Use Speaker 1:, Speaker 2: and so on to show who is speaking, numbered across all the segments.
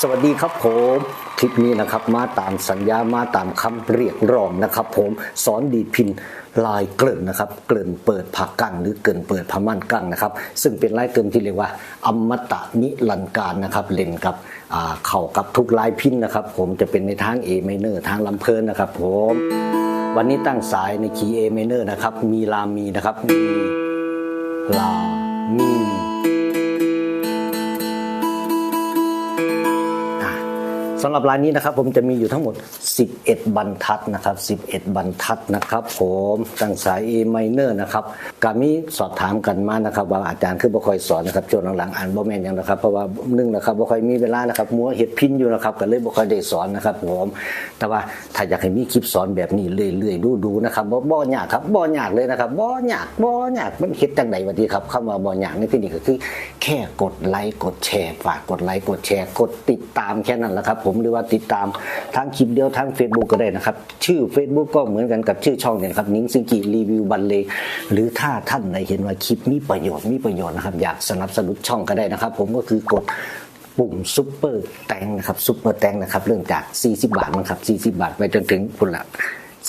Speaker 1: สวัสดีครับผมคลิปนี้นะครับมาตามสัญญามาตามคำเรียกร้องนะครับ ผมสอนดีดพินลายเกลิ่นนะครับ เกลิ่นเปิดผักกั้งหรือเกลิ่นเปิดพม่านกั้งนะครับ ซึ่งเป็นลายเกลิ่นที่เรียกว่า อมตะนิรันการนะครับเล่นกับเข้ากับทุกลายพินนะครับ ผมจะเป็นในทาง A minor ทางลำเพลินนะครับ ผมวันนี้ตั้งสายในคีย์ A minor นะครับ มีลามีนะครับมีลามี สำหรับรายนี้นะครับผมจะมีอยู่ทั้งหมด 11 บรรทัดนะครับ 11 บรรทัดนะครับ ผมตั้งสาย A minor นะครับ กามีสอบถามกันมานะครับว่าอาจารย์คือบ่ค่อยสอนนะครับช่วงหลังๆอ่านบ่แม่นยังนะครับเพราะว่านึ่งนะครับบ่ค่อยมีเวลานะครับมัวเฮ็ดพินอยู่นะครับก็เลยบ่ค่อยได้สอนนะครับผมแต่ว่าถ้าอยากให้มีคลิปสอนแบบนี้เรื่อยๆดูๆนะครับบ่บ่ยากครับบ่ยากเลยนะครับบ่ยากบ่ยากมันเฮ็ดจังไดวะดีครับคำว่าบ่ยากในที่นี้ก็คือ แค่กดไลค์กดแชร์ฝากกดไลค์กดแชร์กดติดตามแค่นั้นแหละครับ ผมหรือว่าติดตามทั้งคลิปเดียวทั้ง Facebook ก็ได้นะครับชื่อ Facebook ก็เหมือนกันกับชื่อช่องเนี่ยครับนิ้งซิงกิรีวิวบันเลงหรือถ้าท่านในเห็นว่าคลิปมีประโยชน์มีประโยชน์นะครับ อยากสนับสนุนช่องก็ได้นะครับ ผมก็คือกดปุ่มซุปเปอร์แตงนะครับซุปเปอร์แตงนะครับ เรื่องจาก 40 บาทนะครับ40 บาทไปจนถึงคุณละ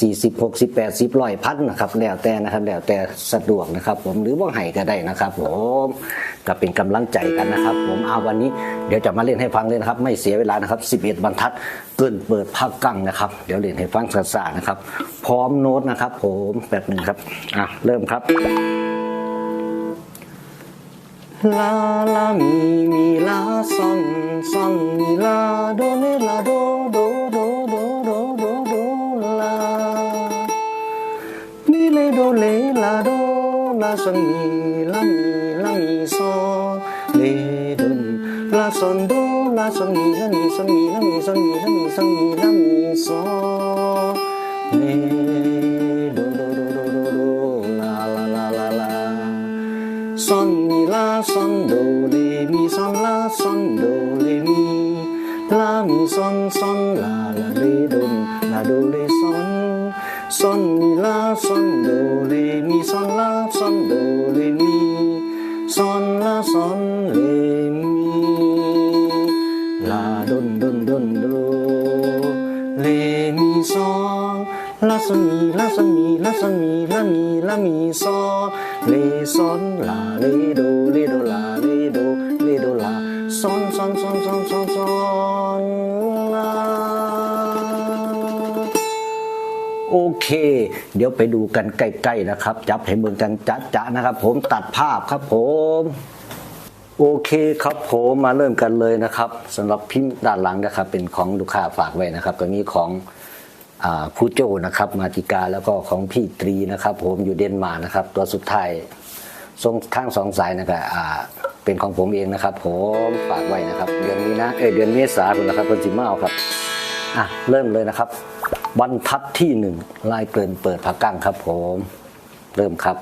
Speaker 1: สี่สิบหกสิบแปดสิบร้อยพันนะครับแล้วแต่นะครับแล้วแต่สะดวกนะครับ ผมหรือว่าให้ก็ได้นะครับผมก็เป็นกำลังใจกันนะครับ ผมเอาวันนี้เดี๋ยวจะมาเล่นให้ฟังเลยนะครับ ไม่เสียเวลานะครับสิบเอ็ดบรรทัดเกินเปิดภาคกั้งนะครับ เดี๋ยวเล่นให้ฟังสาๆนะครับ พร้อมโน้ตนะครับ ผมแบบหนึ่งครับอะเริ่มครับลาลามีมีลาซอนซอนมีลาโดเนลาโดโดโดโด ลาซอนมีลามีลามีซอเลโดนลาซอนโดลาซอนมี son la son mi la son mi la son mi la mi la mi son re son la re do re do la re do re do la son son son son son son la โอเค เดี๋ยวไปดูกันใกล้ๆนะครับ จับให้เมืองกันจ๊ะๆนะครับ ผมตัดภาพครับผมโอเคครับผมมาเริ่มกันเลยนะครับสำหรับพิมพ์ด้านหลังนะครับ เป็นของลูกค้าฝากไว้นะครับ ก็มีของ อาผู้โจนะครับ มาติกาแล้วก็ของพี่ตรีนะครับ ผมอยู่เดนมาร์กนะครับ ตัวสุดท้ายทรงข้างสองสายนะครับอ่าเป็นของผมเองนะครับ ผมฝากไว้นะครับ เดือนนี้นะเอยเดือนเมษายนนะครับคนสิมาเอาครับอะเริ่มเลยนะครับบรรทัดที่หนึ่งลายเกลินเปิดผักกั้งครับผม เริ่มครับ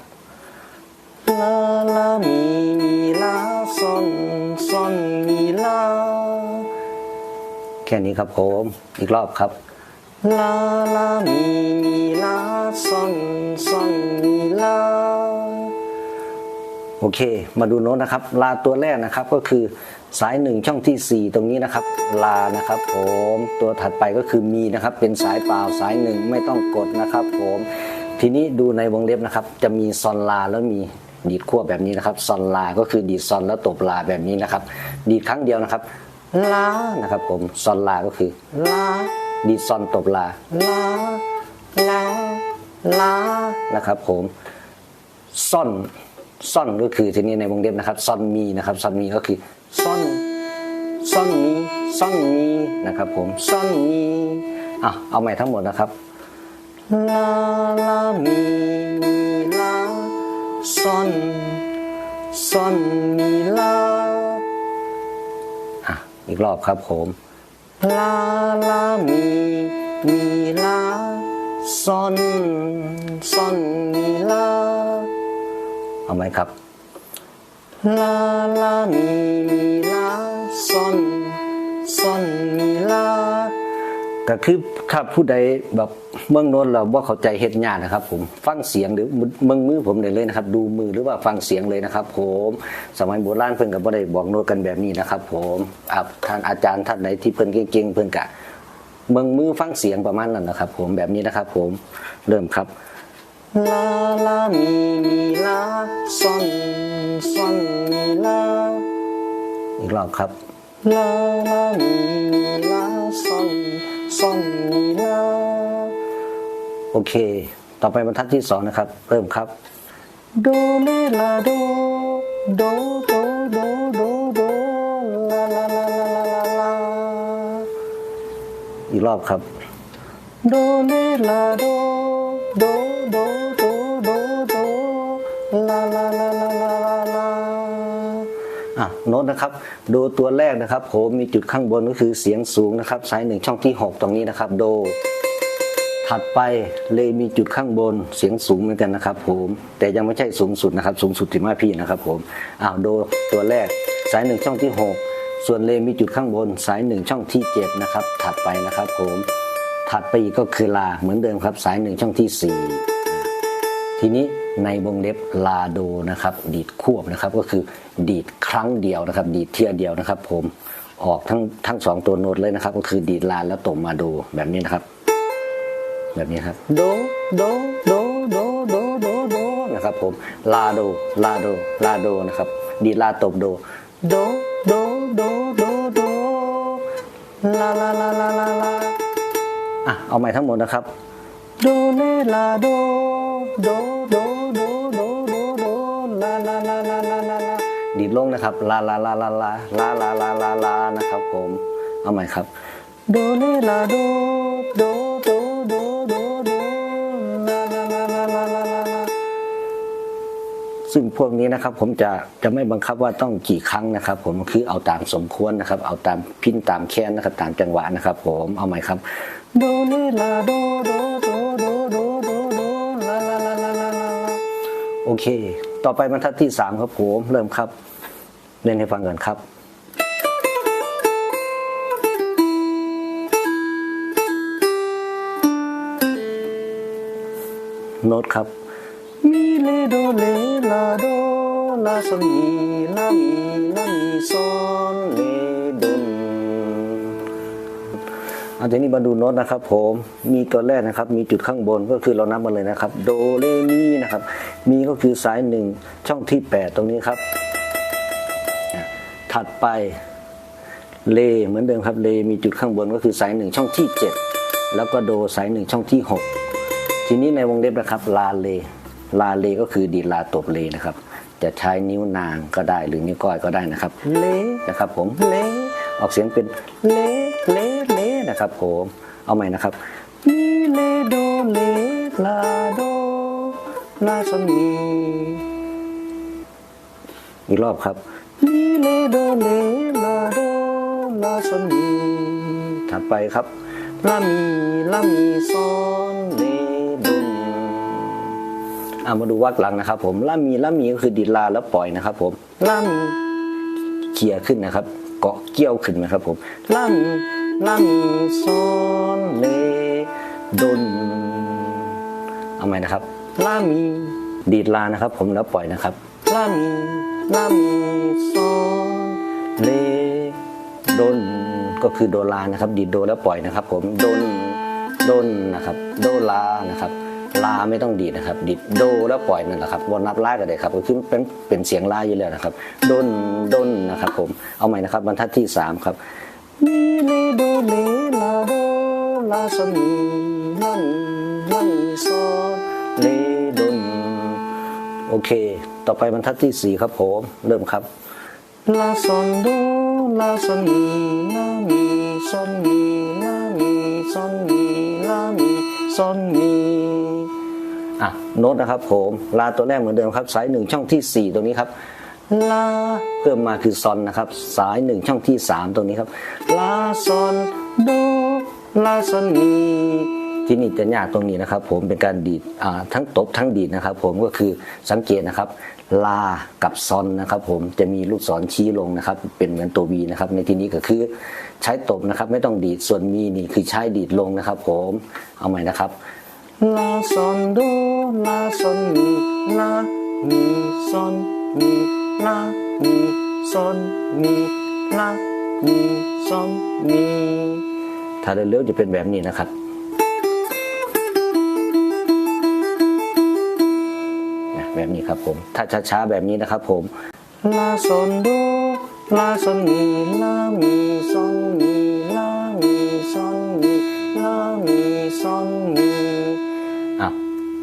Speaker 1: ลาลามีมีลาซอนซอนมีลาแค่นี้ครับผม อีกรอบครับ ลาลามีมีลาซอนซอนมีลาโอเค มาดูโน้ตนะครับ ลาตัวแรกนะครับก็คือสายหนึ่งช่องที่ 4 ตรงนี้นะครับ ลานะครับ ผมตัวถัดไปก็คือมีนะครับ เป็นสายเปล่าสายหนึ่งไม่ต้องกดนะครับ ผมทีนี้ดูในวงเล็บนะครับ จะมีซอนลาแล้วมีดีดขั้วแบบนี้นะครับซอนลาก็คือดีดซอนแล้วตบลาแบบนี้นะครับ ดีดครั้งเดียวนะครับลานะครับ ผมซอนลาก็คือลา ดีซอนตบลาลาลาลานะครับผมซ่อนซ่อนก็คือทีนี้ในวงเล็บนะครับซ่อนมีนะครับซ่อนมีก็คือซ่อนซ่อนมีซ่อนมีนะครับผมซ่อนมีอะเอาใหม่ทั้งหมดนะครับลาลามีมีลาซ่อนซ่อนมีลาอะอีกรอบครับผม ลาลามีมีลาซ่อนซ่อนมีลาเอาไหมครับลาลามีมีลาซอนซอนมีลาก็คือถ้าผู้ใดแบบ เมืองโน้นเราว่าเข้าใจเฮ็ดยากนะครับผมฟังเสียงหรือเมืองมือผมได้เลยนะครับ ดูมือหรือว่าฟังเสียงเลยนะครับ ผมสมัยโบราณเพิ่นก็บ่ได้บอกโน้ตกันแบบนี้นะครับ ผมท่านอาจารย์ท่านไหนที่เพิ่นเก่งๆเพิ่นก็เมืองมือฟังเสียงประมาณนั้นนะครับ ผมแบบนี้นะครับ ผมเริ่มครับลาลามีมีลาซอนซอนมีลาอีกรอบครับลาลามีมีลาซอนซอนมีลา โอเค ต่อไปบรรทัดที่สองนะครับ เริ่มครับ โดเลลาโด โด โด โด โด โด ลาลาลาลาลาลาลาอีกรอบครับ โดเลลาโด โด โด โด โด โด ลาลาลาลาลาลาลาอะโน้ตนะครับโดตัวแรกนะครับ ผมมีจุดข้างบนก็คือเสียงสูงนะครับสายหนึ่งช่องที่ 6 ตรงนี้นะครับ โด ถัดไปเลมีจุดข้างบนเสียงสูงเหมือนกันนะครับ ผมแต่ยังไม่ใช่สูงสุดนะครับ สูงสุดที่มาพี่นะครับ ผมอ้าวโดตัวแรกสายหนึ่งช่องที่ 6 ส่วนเลมีจุดข้างบนสายหนึ่งช่องที่7นะครับถัดไปนะครับ ผมถัดไปอีกก็คือลาเหมือนเดิมครับ สายหนึ่งช่องที่ 4 ทีนี้ในวงเล็บลาโดนะครับ ดีดควบนะครับก็คือดีดครั้งเดียวนะครับ ดีดเที่ยเดียวนะครับ ผมออกทั้งทั้งสองตัวโน้ตเลยนะครับ ก็คือดีดลาแล้วตกมาโดแบบนี้นะครับ แบบนี้ครับโดโดโดโดโดโดโดนะครับผมลาโดลาโดลาโดนะครับดีลาตบโดโดโดโดโดโดลาลาลาลาลาลาอะเอาใหม่ทั้งหมดนะครับโดเลลาโดโดโดโดโดโดโดลาลาลาลาลาลาลาดีดลงนะครับลาลาลาลาลาลาลาลาลาลานะครับผมเอาใหม่ครับโดเลลาโดโด ซึ่งพวกนี้นะครับผมจะจะไม่บังคับว่าต้องกี่ครั้งนะครับ ผมคือเอาตามสมควรนะครับ เอาตามพินตามแค้นนะครับตามจังหวะนะครับ ผมเอาใหม่ครับโดเลลาโดโดโดโดโดโดโดลาลาลาลาลาโอเค ต่อไปบรรทัดที่สามครับผมเริ่มครับเล่นให้ฟังกันครับโน้ตครับ เลโดเลลาโดลาโซมีลามีลามีซอนเลดนอันนี้มาดูโน้ตนะครับ ผมมีตัวแรกนะครับ มีจุดข้างบนก็คือเรานับมาเลยนะครับ โดเลมีนะครับ มีก็คือสายหนึ่งช่องที่ 8 ตรงนี้ครับ ถัดไปเลเหมือนเดิมครับเลมีจุดข้างบนก็คือสายหนึ่งช่องที่ 7 แล้วก็โดสายหนึ่งช่องที่ 6 ทีนี้ในวงเล็บนะครับลาเล ลาเลก็คือดีลาตบเลนะครับ จะใช้นิ้วนางก็ได้หรือนิ้วก้อยก็ได้นะครับ เลนะครับผมเลออกเสียงเป็นเลเลเลนะครับผมเอาใหม่นะครับมีเลโดเลลาโดลาโซมีอีกรอบครับมีเลโดเลลาโดลาโซมีถัดไปครับลามีลามีซอนเลโด เอามาดูวักหลังนะครับ ผมลามีลามีก็คือดีดลาแล้วปล่อยนะครับ ผมลามีเขี่ยขึ้นนะครับ เกาะเกี้ยวขึ้นนะครับ ผมลามีลามีซอนเลดนเอาใหม่นะครับลามีดีดลานะครับ ผมแล้วปล่อยนะครับลามีลามีซอนเลดนก็คือโดลานะครับ ดีดโดแล้วปล่อยนะครับ ผมดนดนนะครับ โดลานะครับ ลาไม่ต้องดีดนะครับดีดโดแล้วปล่อยนั่นแหละครับวนนับลาก็ได้ครับก็คือเป็นเป็นเสียงลาอยู่แล้วนะครับด้นด้นนะครับผมเอาใหม่นะครับบรรทัดที่สามครับมีเลโดเลลาโดลาโซมีลามีลามีโซเลดนโอเค ต่อไปบรรทัดที่สี่ครับผมเริ่มครับลาซอนโดลาซอนมีลามีซอนมีลามีซอนมีลามีซอนมี อะโน้ตนะครับผมลาตัวแรกเหมือนเดิมครับ สายหนึ่งช่องที่สี่ตรงนี้ครับลาเพิ่มมาคือซอนนะครับ สายหนึ่งช่องที่สามตรงนี้ครับลาซอนโดลาซอนมีที่นี่จะยากตรงนี้นะครับ ผมเป็นการดีดทั้งตบทั้งดีดนะครับ ผมก็คือสังเกตนะครับ ลากับซอนนะครับ ผมจะมีลูกศรชี้ลงนะครับ เป็นเหมือนตัววีนะครับ ในที่นี้ก็คือใช้ตบนะครับ ไม่ต้องดีดส่วนมีนี่คือใช้ดีดลงนะครับ ผมเอาใหม่นะครับ ลาซอนโดลาซอนมีลามีซอนมีลามีซอนมีลามีซอนมีถ้าเร็วๆจะเป็นแบบนี้นะครับแบบนี้ครับผม ถ้าช้าๆแบบนี้นะครับผมลาซอนโดลาซอนมีลามีซอนมีลามีซอนมีลามีซอนมี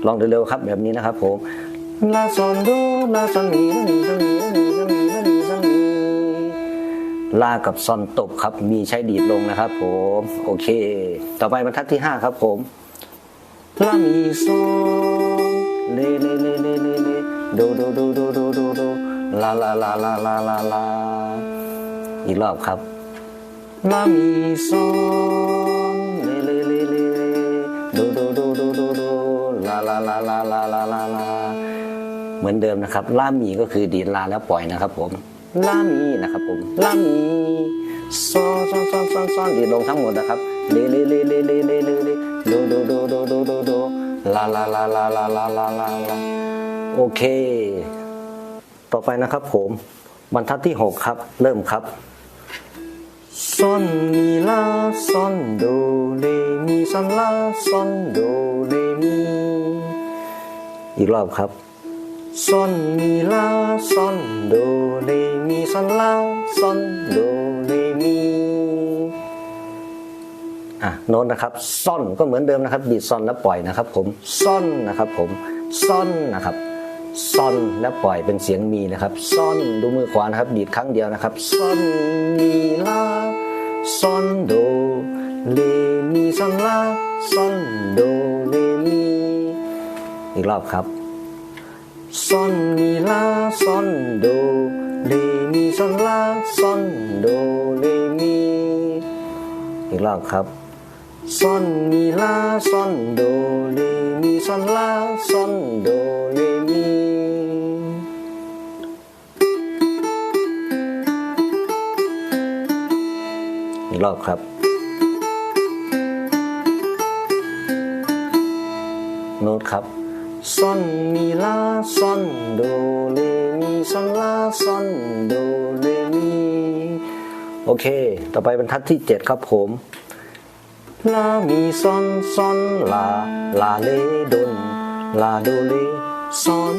Speaker 1: ลองเร็วๆครับแบบนี้นะครับผมลาซอนโดลาซอนมีลามีซอนมีลามีซอนมีลามีซอนมีลากับซอนตบครับ มีใช้ดีดลงนะครับผมโอเค ต่อไปบรรทัดที่ห้าครับผมลามีโซเลเลเลเลเลเลโดโดโดโดโดโดโดลาลาลาลาลาลาลาอีกรอบครับลามีโซเลเลเลเลโดโดโดโดโดโดลา ลาลาลาลาลาลาลาเหมือนเดิมนะครับลามีก็คือดีดลาแล้วปล่อยนะครับผมลามีนะครับผมลามีซอซอนซอนซอนซอนดีดลงทั้งหมดนะครับเลเลเลเลเลเลเลเลโดโดโดโดโดโดโดลาลาลาลาลาลาลาลาลาโอเค ต่อไปนะครับผมบรรทัดที่ 6 ครับ เริ่มครับซอนมีลาซอนโดเรมีซอนลาซอนโดเรมี อีกรอบครับซอนมีลาซอนโดเรมีซอนลาซอนโดเรมีอะโน้ตนะครับซ่อนก็เหมือนเดิมนะครับดีดซ่อนแล้วปล่อยนะครับ ผมซ่อนนะครับ ผมซ่อนนะครับซอนและปล่อยเป็นเสียงมีนะครับซอนดูมือขวานะครับดีดครั้งเดียวนะครับซอนมีลาซอนโดเลมีซอนลาซอนโดเลมี อีกรอบครับซอนมีลาซอนโดเลมีซอนลาซอนโดเลมีอีกรอบครับซอนมีลาซอนโดเรมีซอนลาซอนโดเรมีอีกรอบครับโน้ตครับ ซอนมีลาซอนโดเรมีซอนลาซอนโดเรมีโอเค ต่อไปบรรทัดที่ 7 ครับผมลามีซอนซอนลาลาเลดนลาโดเลซอน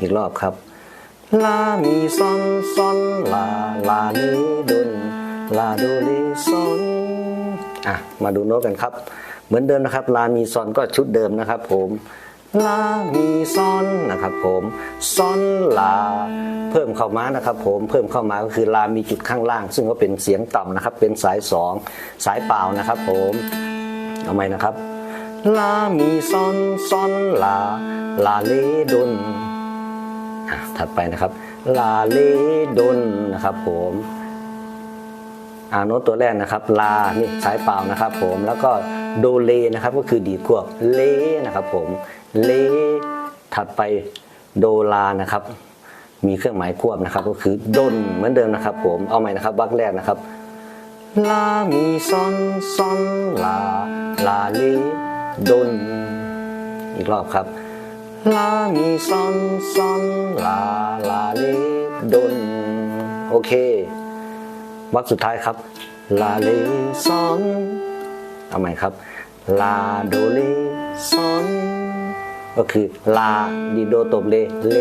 Speaker 1: อีกรอบครับลามีซอนซอนลาลาเลดนลาโดเลซอนอะมาดูโน้ตกันครับ เหมือนเดิมนะครับลามีซอนก็ชุดเดิมนะครับ ผมลามีซอนนะครับ ผมซอนลา เพิ่มเข้ามานะครับ ผมเพิ่มเข้ามาก็คือลามีจุดข้างล่าง ซึ่งก็เป็นเสียงต่ำนะครับ เป็นสายสองสายเปล่านะครับ ผมเอาไหมนะครับลามีซอนซอนลาลาเลดนอะถัดไปนะครับ ลาเลดนนะครับ ผมอ่าโน้ตตัวแรกนะครับ ลานี่สายเปล่านะครับ ผมแล้วก็ โดเลนะครับก็คือดีดควบเลนะครับผมเลถัดไปโดลานะครับ มีเครื่องหมายควบนะครับ ก็คือดนเหมือนเดิมนะครับ ผมเอาใหม่นะครับวักแรกนะครับลา มีซอนซอนลา ลาเลดน อีกรอบครับ ลา มีซอนซอนลา ลาเลดน โอเค วักสุดท้ายครับ ลาเลซอน เอาใหม่ครับลาโดเลซอนก็คือลาดีโดตบเลเล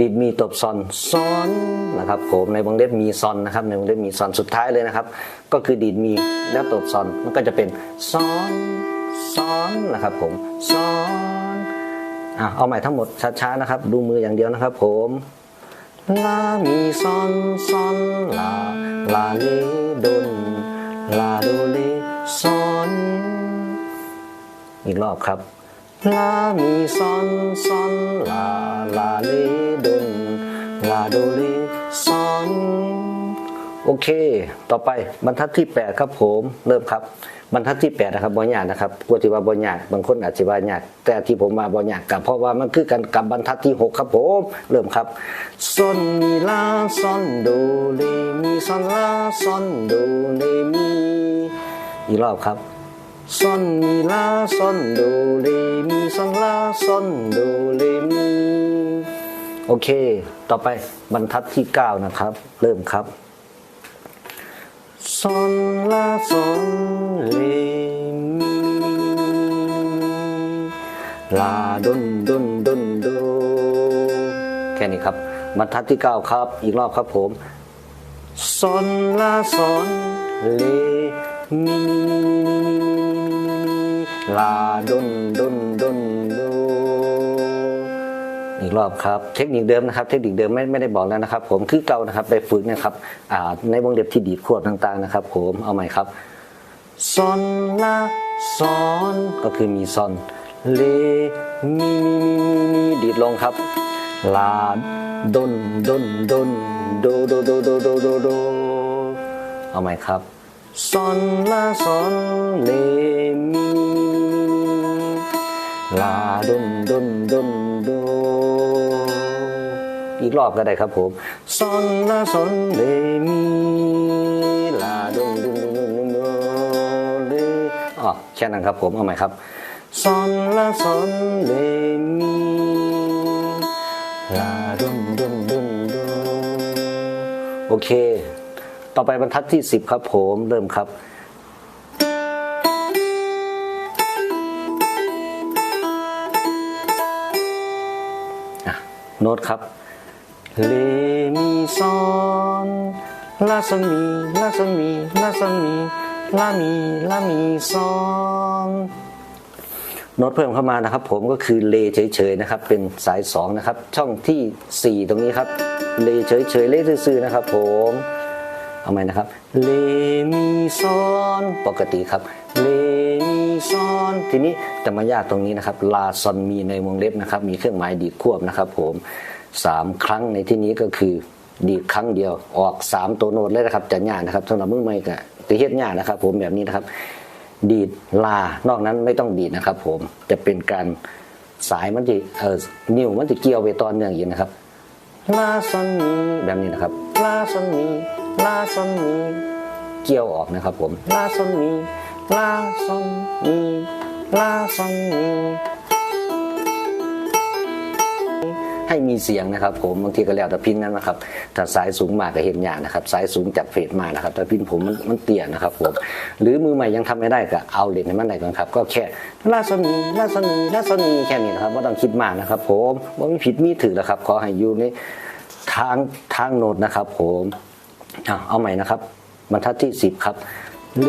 Speaker 1: ดีดมีตบซอนซอนนะครับผมในวงเล็บมีซอนนะครับในวงเล็บมีซอนสุดท้ายเลยนะครับ ก็คือดีดมีแล้วตบซอนมันก็จะเป็นซอนซอนนะครับผมซอนอะเอาใหม่ทั้งหมดช้าๆนะครับ ดูมืออย่างเดียวนะครับ ผมลามีซอนซอนลาลาเลโดน อบครับลา มีซอนซอนลา ลาเลดนลาโดเลซอน โอเค ต่อไปบรรทัดที่ 8 ครับผม เริ่มครับ บรรทัดที่ 8 นะครับบอยากนะครับกลัวที่ว่าบอยากบางคนอาจจะว่ายาก แต่ที่ผมมาบอยากกับเพราะว่ามันคือกันกับบรรทัดที่ 6 ครับผม เริ่มครับซอนมีลาซอนโดเรมีซอนลาซอนโดเรมี อีกรอบครับ ซอนมีลาซอนโดเรมีซอนลาซอนโดเรมีโอเค ต่อไปบรรทัดที่ 9 นะครับ เริ่มครับซอนลาซอนเลมีลาดนดนดนโดแค่นี้ครับ บรรทัดที่ 9 ครับ อีกรอบครับผมซอนลาซอนเลมี ลาดนดนดนโดอีกรอบครับเทคนิคเดิมนะครับเทคนิคเดิมไม่ไม่ได้บอกแล้วนะครับ ผมคือเก่านะครับได้ฝึกนะครับอ่าในวงเล็บที่ดีดควบต่างๆนะครับ ผมเอาใหม่ครับซอนลาซอนก็คือมีซอนเลมีมีมีมีดีดลงครับลาดนดนดนโดโดโดโดโดโดโดเอาใหม่ครับซอนลาซอนเลมี ลาดุนดุนดุนโดอีกรอบก็ได้ครับผมซอนลาซอนเลมีลาดุนดุนดุนดนโดเลอ๋อแค่นั้นครับผมเอาใหม่ครับซอนลาซอนเลมีลาดุนดุนดุนโดโอเค ต่อไปบรรทัดที่ 10 ครับผมเริ่มครับ โน้ตครับเลมีซอนลาซอนมีลาซอนมีลาซอนมีลามีลามีซอนโน้ตเพิ่มเข้ามานะครับ ผมก็คือเลเฉยๆนะครับ เป็นสายสองนะครับ ช่องที่ 4 ตรงนี้ครับเลเฉยๆเลซื่อๆนะครับ ผมเอาใหม่นะครับเลมีซอนปกติครับ ทีนี้จะมายากตรงนี้นะครับลาซอนมีในวงเล็บนะครับ มีเครื่องหมายดีดควบนะครับ ผมสามครั้งในที่นี้ก็คือดีดครั้งเดียวออกสามตัวโน้ตเลยนะครับจะยากนะครับสำหรับมือใหม่ก็จะเฮ็ดยากนะครับ ผมแบบนี้นะครับ ดีดลานอกนั้นไม่ต้องดีดนะครับ ผมจะเป็นการสายมันจะเอ่อนิ้วมันจะเกี่ยวไปตอนเนื่องอย่างนี้นะครับลาซอนมีแบบนี้นะครับลาซอนมีลาซอนมีเกี่ยวออกนะครับ ผมลาซอนมีลาซอนมี ลาซอนมีให้มีเสียงนะครับ ผมบางทีก็แล้วแต่พินนั้นนะครับถ้าสายสูงมากก็เห็นยากนะครับ สายสูงจากเฟดมากนะครับแต่พินผมมันมันเตี้ยนะครับผมหรือมือใหม่ยังทำไม่ได้ก็เอาเหรียญให้มันได้ก่อนครับ ก็แค่ลาซอนมีลาซอนมีลาซอนมีแค่นี้นะครับไม่ต้องคิดมากนะครับ ผมว่ามีผิดมีถือแล้วครับ ขอให้อยู่ในทางทางโน้ตนะครับ ผมอะเอาใหม่นะครับบรรทัดที่สิบครับเล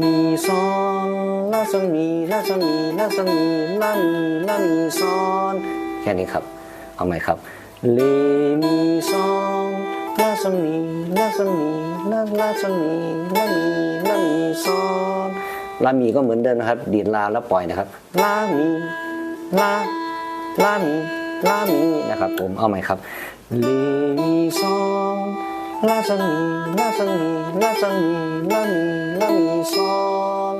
Speaker 1: มีซอน ลาซอนมีลาซอนมีลาซอนมีลามีลามีซอนแค่นี้ครับ เอาใหม่ครับเลมีซอนลาซอนมีลาซอนมีลาลาซอนมีลามีลามีซอนลามีก็เหมือนเดิมนะครับ ดีดลาแล้วปล่อยนะครับลามีลาลามีลามีนะครับ ผมเอาใหม่ครับเลมีซอนลาซอนมีลาซอนมีลาซอนมีลามีลามีซอน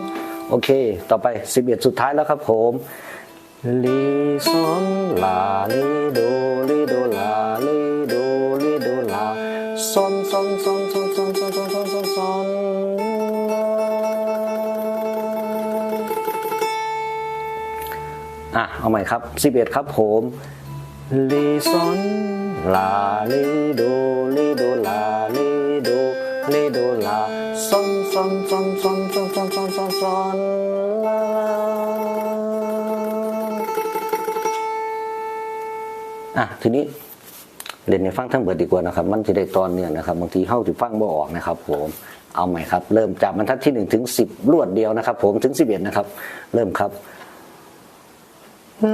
Speaker 1: โอเค ต่อไป 11 สุดท้ายแล้วครับผมเลซอนลาเลโดเลโดลาเลโดเลโดลาซอนซอนซอนซอนซอนซอนซอนซอนซอนซอนอะเอาใหม่ครับ 11 ครับผมเลซอนลาเลโดเลโดลาเลโด เลโดลาซอนซอนซอนซอนซอนซอนซอนซอนซอนลาอะทีนี้เล่นในฟังทั้งเบิดดีกว่านะครับ มันจะได้ตอนเนื่องนะครับบางทีเข้าจะฟังบ่ออกนะครับ ผมเอาใหม่ครับ เริ่มจากบรรทัดที่1ถึง10รวดเดียวนะครับ ผมถึง11นะครับ เริ่มครับ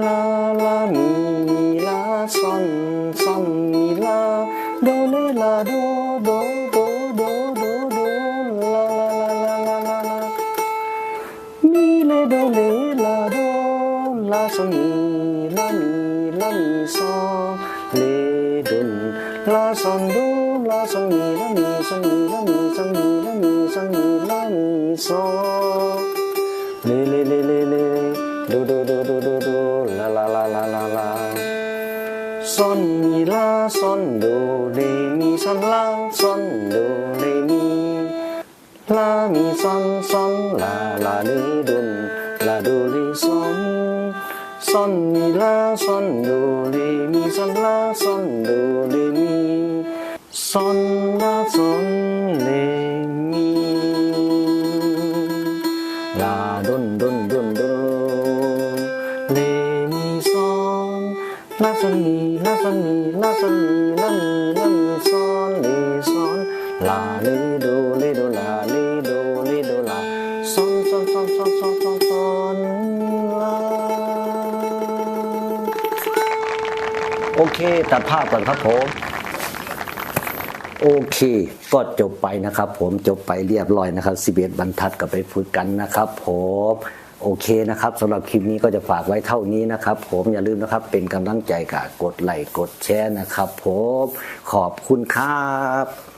Speaker 1: ลาลามีลาซอนซอนมีลาโดเลลาโด 嗦咪啦咪啦咪嗦，lê đồn la son đô la son mi la mi mi la mi son mi la mi son mi la mi so lê lê lê lê lê đô đô đô đô đô đô la la la la la la son mi la son đô lê mi son la son đô lê mi la mi son son la la lê đồn la đô lê son ซอนมีลาซอนโดเรมีซอนลาซอนโดเรมีลามีซอนซอนลาลาเลดุน ตัดภาพก่อนครับผมโอเค ก็จบไปนะครับ ผมจบไปเรียบร้อยนะครับ11บรรทัดก็ไปฝึกกันนะครับ ผมโอเคนะครับสำหรับคลิปนี้ก็จะฝากไว้เท่านี้นะครับ ผมอย่าลืมนะครับ เป็นกำลังใจกับกดไลค์กดแชร์นะครับ ผมขอบคุณครับ